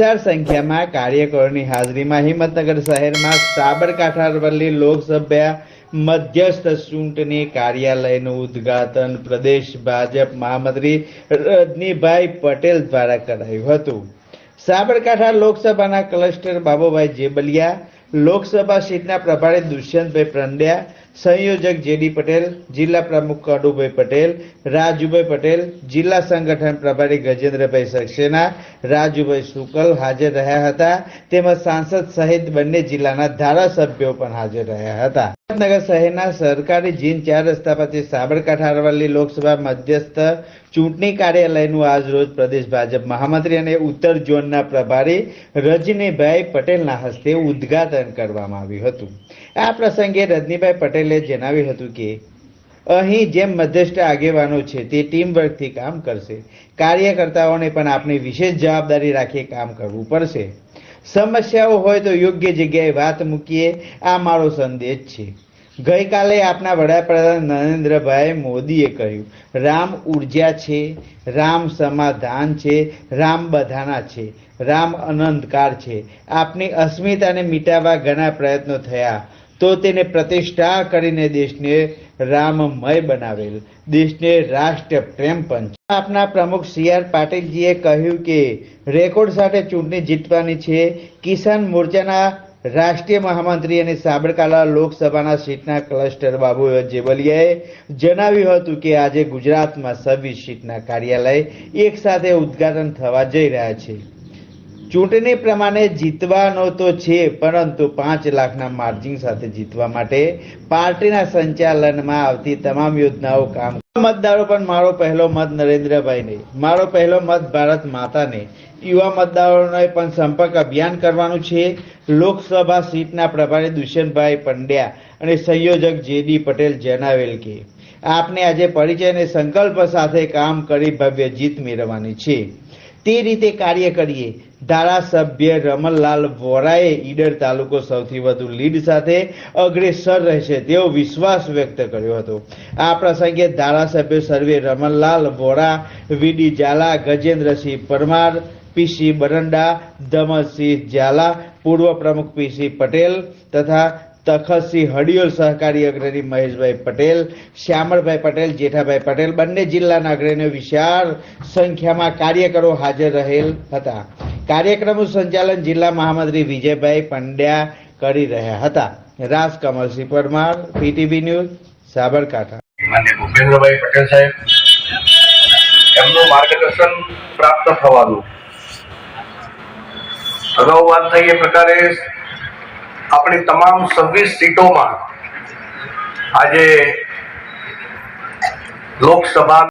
વિશાળ સંખ્યામાં કાર્યકરોની હાજરીમાં હિંમતનગર શહેરમાં સાબરકાંઠા અરવલ્લી લોકસભા મધ્યસ્થ ચૂંટણી કાર્યાલયનું ઉદ્ઘાટન પ્રદેશ ભાજપ મહામંત્રી રજનીભાઈ પટેલ દ્વારા કરાયું હતું. સાબરકાંઠા લોકસભાના ક્લસ્ટર બાબુભાઈ જેબલિયા, લોકસભા સીટના પ્રભારી દુષ્યંતભાઈ પ્રંડ્યા સંયોજક જેડી પટેલ, જિલ્લા પ્રમુખ કડુભાઈ પટેલ, રાજુભાઈ પટેલ, જિલ્લા સંગઠન પ્રભારી ગજેન્દ્રભાઈ સક્સેના, રાજુભાઈ શુકલ હાજર રહ્યા હતા. તેમજ સાંસદ સહિત બંને જિલ્લાના ધારાસભ્યો પણ હાજર રહ્યા હતા. હિંમતનગર શહેરના સરકારી જીન ચાર રસ્તા પાસે સાબરકાંઠા, અરવલ્લી લોકસભા મધ્યસ્થ ચૂંટણી કાર્યાલયનું આજ રોજ પ્રદેશ ભાજપ મહામંત્રી અને ઉત્તર ઝોનના પ્રભારી રજનીભાઈ પટેલના હસ્તે ઉદ્ઘાટન કરવામાં આવ્યું હતું. આ પ્રસંગે રજનીભાઈ પટેલે જણાવ્યું હતું કે, અહીં જેમ મધ્યસ્થ આગેવાનો છે તે ટીમ વર્કથી કામ કરશે. કાર્યકર્તાઓને પણ આપણી વિશેષ જવાબદારી રાખી કામ કરવું પડશે. સમસ્યાઓ હોય તો યોગ્ય જગ્યાએ વાત મૂકીએ. આ મારો સંદેશ છે. ગઈકાલે આપના વડાપ્રધાન નરેન્દ્રભાઈ મોદીએ કહ્યું, રામ ઊર્જા છે, રામ સમાધાન છે, રામ બધાના છે, રામ અનંતકાર છે. આપની અસ્મિતાને મિટાવવા ઘણા પ્રયત્નો થયા. તો તેને પ્રતિષ્ઠા કરીને દેશને રામમય બનાવેલ, દેશને રાષ્ટ્ર પ્રેમ પંચ આપના પ્રમુખ સી આર પાટીલજીએ કહ્યું કે, રેકોર્ડ સાથે ચૂંટણી જીતવાની છે. કિસાન મોરચાના રાષ્ટ્રીય મહામંત્રી અને સાબરકાલા લોકસભાના સીટના ક્લસ્ટર બાબુ જેબલિયાએ જણાવ્યું હતું કે આજે ગુજરાતમાં છવ્વીસ સીટના કાર્યાલય એક સાથે ઉદ્ઘાટન થવા જઈ રહ્યા છે. ચૂંટણી પ્રમાણે જીતવાનો તો છે, પરંતુ પાંચ લાખના માર્જિન સાથે જીતવા માટે પાર્ટીના સંચાલનમાં આવતી તમામ યોજનાઓ કામ મતદારો પણ મારો પહેલો મત નરેન્દ્રભાઈને મારો પહેલો મત ભારત માતાને યુવા મતદારોને પણ સંપર્ક અભિયાન કરવાનું છે. લોકસભા સીટના પ્રભારી દુષ્યંતભાઈ પંડ્યા અને સંયોજક જેડી પટેલ જણાવેલ કે. આપને આજે પરિચય અને સંકલ્પ સાથે કામ કરી ભવ્ય જીત મેળવવાની છે. તે રીતે કાર્ય કરીએ. ધારાસભ્ય રમણલાલ વોરાએ ઈડર તાલુકો સૌથી વધુ લીડ સાથે અગ્રેસર રહેશે તેવો વિશ્વાસ વ્યક્ત કર્યો હતો. આ પ્રસંગે ધારાસભ્ય સર્વે રમણલાલ વોરા, વીડી ઝાલા, ગજેન્દ્રસિંહ પરમાર, પીસી બરંડા ધમતસિંહ ઝાલા, પૂર્વ પ્રમુખ પીસી પટેલ તથા તખતસિંહ હડિયોલ સહકારી અગ્રણી મહેશભાઈ પટેલ, શ્યામળભાઈ પટેલ, જેઠાભાઈ પટેલ બંને જિલ્લાના અગ્રણીઓ વિશાળ સંખ્યામાં કાર્યકરો હાજર રહેલ હતા. કાર્યક્રમનું સંચાલન જિલ્લા મહામંત્રી વિજયભાઈ પંડ્યા કરી રહ્યા હતા. Raj Kamalsinh Parmar, PTV news, Sabarkantha. Bhupendrabhai Patel સાહેબ, એમનું માર્ગદર્શન પ્રાપ્ત થવાનું. અગાઉ વાત થઈ એ પ્રકારે આપણી તમામ છવ્વીસ સીટોમાં આજે લોકસભા